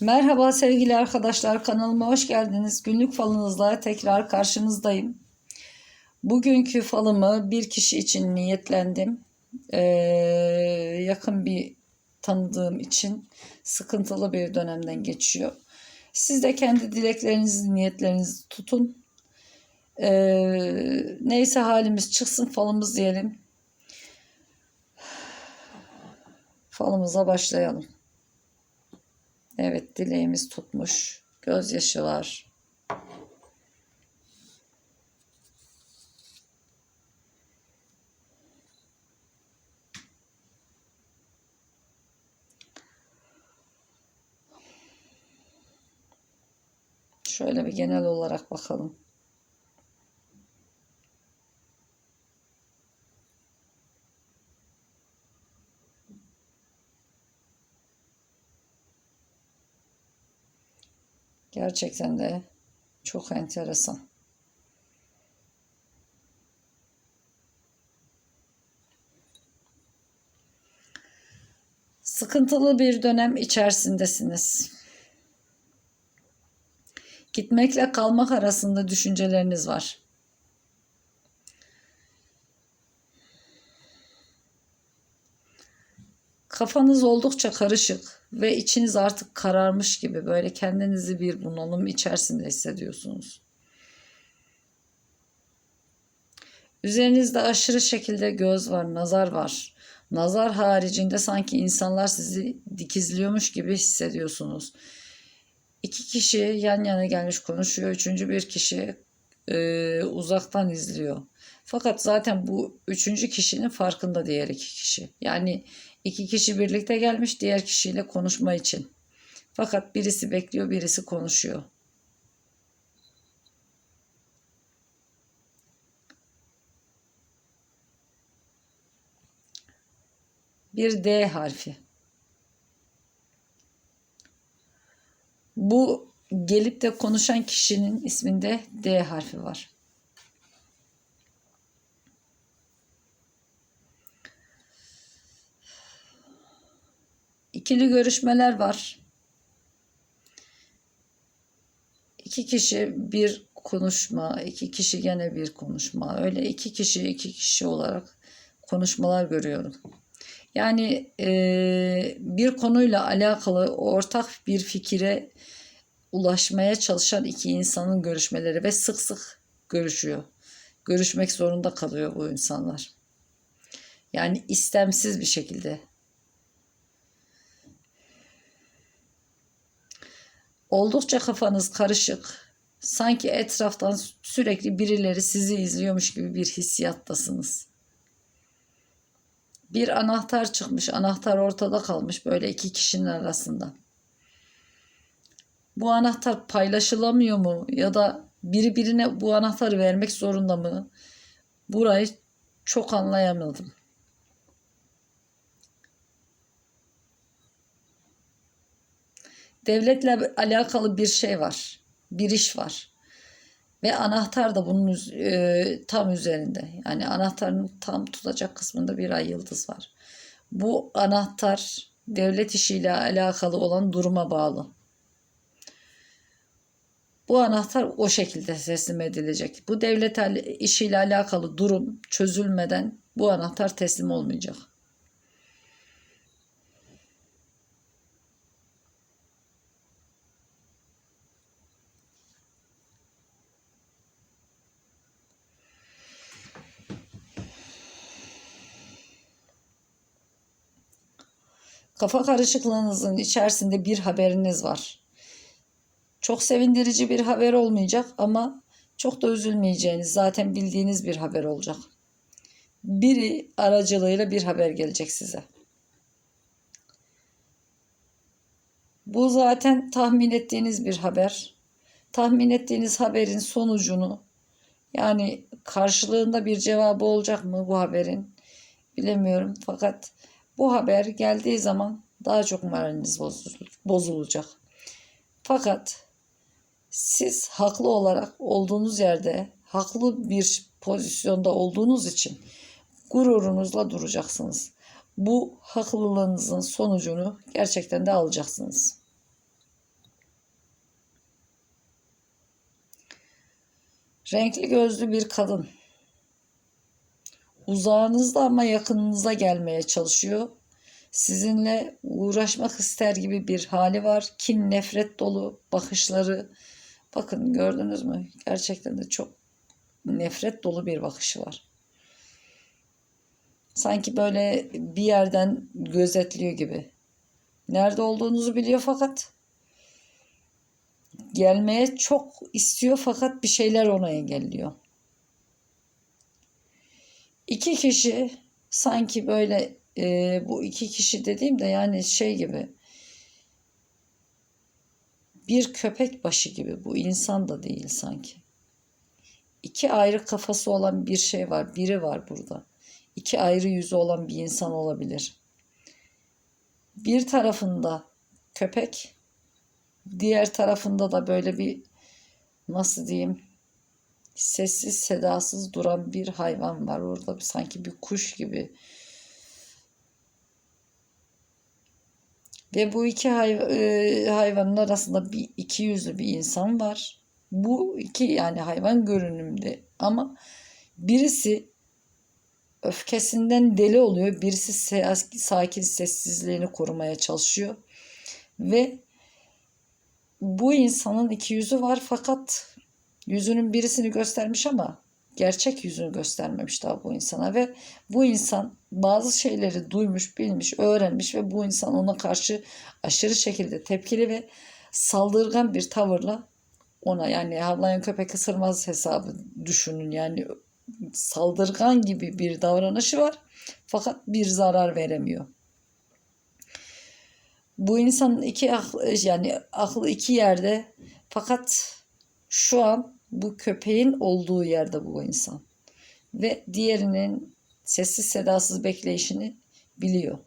Merhaba sevgili arkadaşlar kanalıma hoş geldiniz. Günlük falınızla tekrar karşınızdayım. Bugünkü falımı bir kişi için niyetlendim. Ee, yakın bir tanıdığım için sıkıntılı bir dönemden geçiyor. Siz de kendi dileklerinizi, niyetlerinizi tutun. Ee, neyse halimiz çıksın falımız diyelim. Falımıza başlayalım. Evet dileğimiz tutmuş. Gözyaşı var. Şöyle bir genel olarak bakalım. Gerçekten de çok enteresan. Sıkıntılı bir dönem içerisindesiniz. Gitmekle kalmak arasında düşünceleriniz var. Kafanız oldukça karışık ve içiniz artık kararmış gibi böyle kendinizi bir bunalım içerisinde hissediyorsunuz. Üzerinizde aşırı şekilde göz var, nazar var. Nazar haricinde sanki insanlar sizi dikizliyormuş gibi hissediyorsunuz. İki kişi yan yana gelmiş konuşuyor. Üçüncü bir kişi e, uzaktan izliyor. Fakat zaten bu üçüncü kişinin farkında diğer iki kişi. Yani iki kişi birlikte gelmiş diğer kişiyle konuşma için. Fakat birisi bekliyor, birisi konuşuyor. Bir D harfi. Bu gelip de konuşan kişinin isminde D harfi var. İkili görüşmeler var. İki kişi bir konuşma, iki kişi gene bir konuşma. Öyle iki kişi iki kişi olarak konuşmalar görüyorum. Yani e, bir konuyla alakalı ortak bir fikire ulaşmaya çalışan iki insanın görüşmeleri ve sık sık görüşüyor. Görüşmek zorunda kalıyor bu insanlar. Yani istemsiz bir şekilde. Oldukça kafanız karışık. Sanki etraftan sürekli birileri sizi izliyormuş gibi bir hissiyattasınız. Bir anahtar çıkmış, anahtar ortada kalmış böyle iki kişinin arasında. Bu anahtar paylaşılamıyor mu ya da biri birine bu anahtarı vermek zorunda mı? Burayı çok anlayamadım. Devletle alakalı bir şey var. Bir iş var. Ve anahtar da bunun e, tam üzerinde. Yani anahtarın tam tutacak kısmında bir ay yıldız var. Bu anahtar devlet işiyle alakalı olan duruma bağlı. Bu anahtar o şekilde teslim edilecek. Bu devlet işiyle alakalı durum çözülmeden bu anahtar teslim olmayacak. Kafa karışıklığınızın içerisinde bir haberiniz var. Çok sevindirici bir haber olmayacak ama çok da üzülmeyeceğiniz zaten bildiğiniz bir haber olacak. Biri aracılığıyla bir haber gelecek size. Bu zaten tahmin ettiğiniz bir haber. Tahmin ettiğiniz haberin sonucunu yani karşılığında bir cevabı olacak mı bu haberin bilemiyorum. Fakat bu haber geldiği zaman daha çok moraliniz bozulacak. Fakat siz haklı olarak olduğunuz yerde haklı bir pozisyonda olduğunuz için gururunuzla duracaksınız. Bu haklılığınızın sonucunu gerçekten de alacaksınız. Renkli gözlü bir kadın Uzağınızda ama yakınınıza gelmeye çalışıyor. Sizinle uğraşmak ister gibi bir hali var. Kin, nefret dolu bakışları. Bakın gördünüz mü? Gerçekten de çok nefret dolu bir bakışı var. Sanki böyle bir yerden gözetliyor gibi. Nerede olduğunuzu biliyor fakat gelmeye çok istiyor fakat bir şeyler onu engelliyor. İki kişi sanki böyle e, bu iki kişi dediğim de yani şey gibi bir köpek başı gibi bu insan da değil sanki. İki ayrı kafası olan bir şey var. Biri var burada. İki ayrı yüzü olan bir insan olabilir. Bir tarafında köpek, diğer tarafında da böyle bir nasıl diyeyim sessiz sedasız duran bir hayvan var orada sanki bir kuş gibi. Ve bu iki hay, e, hayvanın arasında bir iki yüzlü bir insan var. Bu iki yani hayvan görünümde ama birisi öfkesinden deli oluyor. Birisi sakin sessizliğini korumaya çalışıyor. Ve bu insanın iki yüzü var fakat yüzünün birisini göstermiş ama gerçek yüzünü göstermemiş daha bu insana ve bu insan bazı şeyleri duymuş, bilmiş, öğrenmiş ve bu insan ona karşı aşırı şekilde tepkili ve saldırgan bir tavırla ona yani havlayan köpek ısırmaz hesabı düşünün yani saldırgan gibi bir davranışı var fakat bir zarar veremiyor. Bu insanın iki yani aklı iki yerde fakat şu an bu köpeğin olduğu yerde bu insan. Ve diğerinin sessiz sedasız bekleyişini biliyor.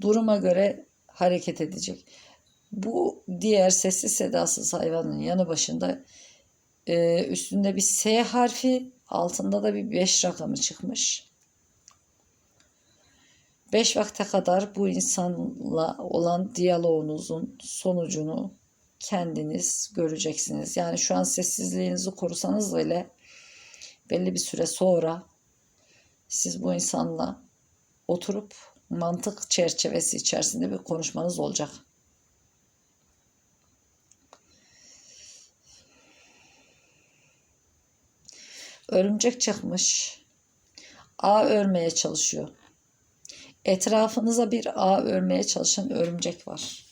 Duruma göre hareket edecek. Bu diğer sessiz sedasız hayvanın yanı başında e, üstünde bir S harfi altında da bir 5 rakamı çıkmış. 5 vakte kadar bu insanla olan diyaloğunuzun sonucunu kendiniz göreceksiniz. Yani şu an sessizliğinizi korusanız bile belli bir süre sonra siz bu insanla oturup mantık çerçevesi içerisinde bir konuşmanız olacak. Örümcek çıkmış. Ağ örmeye çalışıyor. Etrafınıza bir ağ örmeye çalışan örümcek var.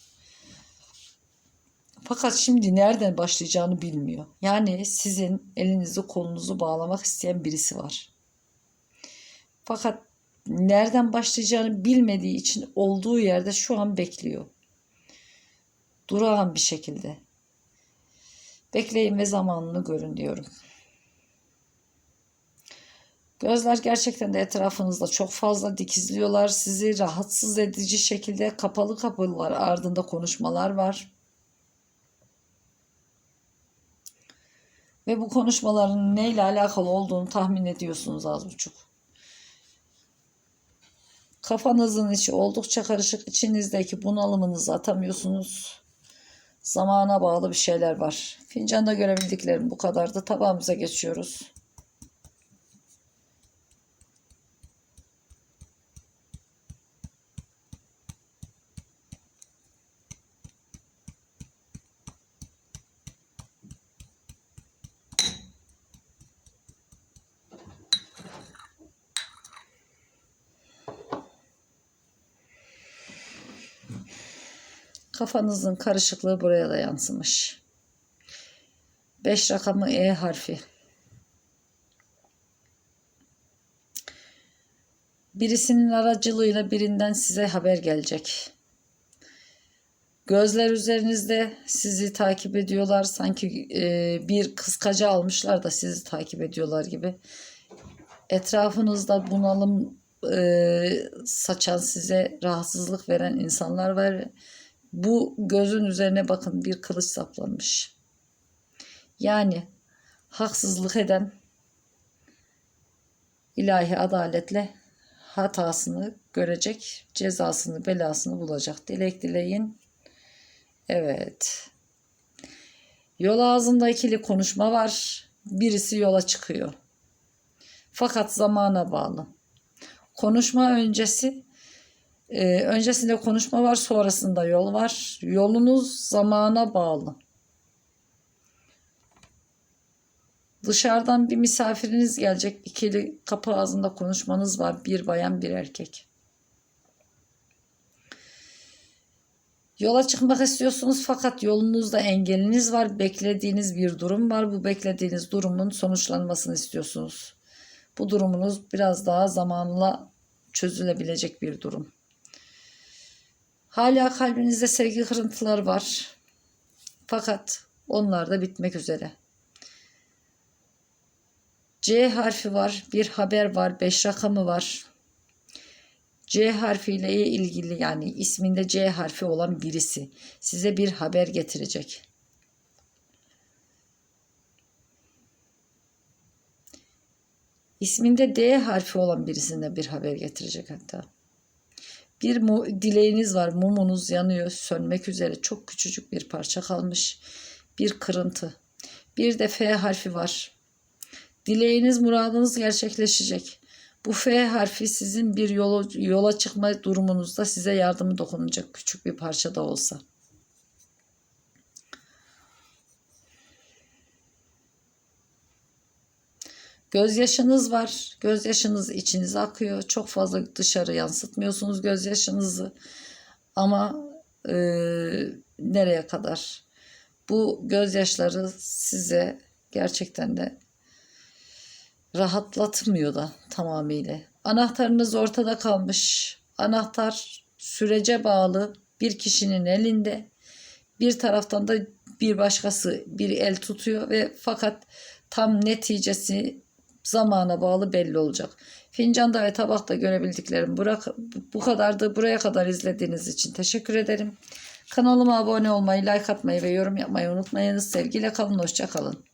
Fakat şimdi nereden başlayacağını bilmiyor. Yani sizin elinizi kolunuzu bağlamak isteyen birisi var. Fakat nereden başlayacağını bilmediği için olduğu yerde şu an bekliyor. Durağan bir şekilde. Bekleyin ve zamanını görün diyorum. Gözler gerçekten de etrafınızda çok fazla dikizliyorlar. Sizi rahatsız edici şekilde kapalı kapılar ardında konuşmalar var. Ve bu konuşmaların neyle alakalı olduğunu tahmin ediyorsunuz az buçuk. Kafanızın içi oldukça karışık. İçinizdeki bunalımınızı atamıyorsunuz. Zamana bağlı bir şeyler var. Fincanda görebildiklerim bu kadardı. Tabağımıza geçiyoruz. Kafanızın karışıklığı buraya da yansımış. 5 rakamı E harfi. Birisinin aracılığıyla birinden size haber gelecek. Gözler üzerinizde sizi takip ediyorlar. Sanki e, bir kıskaca almışlar da sizi takip ediyorlar gibi. Etrafınızda bunalım e, saçan size rahatsızlık veren insanlar var. Bu gözün üzerine bakın bir kılıç saplanmış. Yani haksızlık eden ilahi adaletle hatasını görecek, cezasını, belasını bulacak. Dilek dileyin. Evet. Yol ağzında ikili konuşma var. birisi yola çıkıyor. Fakat zamana bağlı. Konuşma öncesi e, öncesinde konuşma var, sonrasında yol var. Yolunuz zamana bağlı. Dışarıdan bir misafiriniz gelecek. İkili kapı ağzında konuşmanız var. Bir bayan bir erkek. Yola çıkmak istiyorsunuz fakat yolunuzda engeliniz var. Beklediğiniz bir durum var. Bu beklediğiniz durumun sonuçlanmasını istiyorsunuz. Bu durumunuz biraz daha zamanla çözülebilecek bir durum. Hala kalbinizde sevgi kırıntıları var. Fakat onlar da bitmek üzere. C harfi var, bir haber var, beş rakamı var. C harfiyle ilgili yani isminde C harfi olan birisi size bir haber getirecek. İsminde D harfi olan birisine bir haber getirecek hatta. Bir mu- dileğiniz var, mumunuz yanıyor, sönmek üzere. Çok küçücük bir parça kalmış. Bir kırıntı. Bir de F harfi var. Dileğiniz, muradınız gerçekleşecek. Bu F harfi sizin bir yola, yola çıkma durumunuzda size yardımı dokunacak küçük bir parça da olsa. Gözyaşınız var. Gözyaşınız içinize akıyor. Çok fazla dışarı yansıtmıyorsunuz gözyaşınızı. Ama e, nereye kadar? Bu gözyaşları size gerçekten de rahatlatmıyor da tamamıyla. Anahtarınız ortada kalmış. Anahtar sürece bağlı bir kişinin elinde. Bir taraftan da bir başkası bir el tutuyor ve fakat tam neticesi zamana bağlı belli olacak. Fincanda ve tabakta görebildiklerim bu kadardı. Buraya kadar izlediğiniz için teşekkür ederim. Kanalıma abone olmayı, like atmayı ve yorum yapmayı unutmayınız. Sevgiyle kalın, hoşça kalın.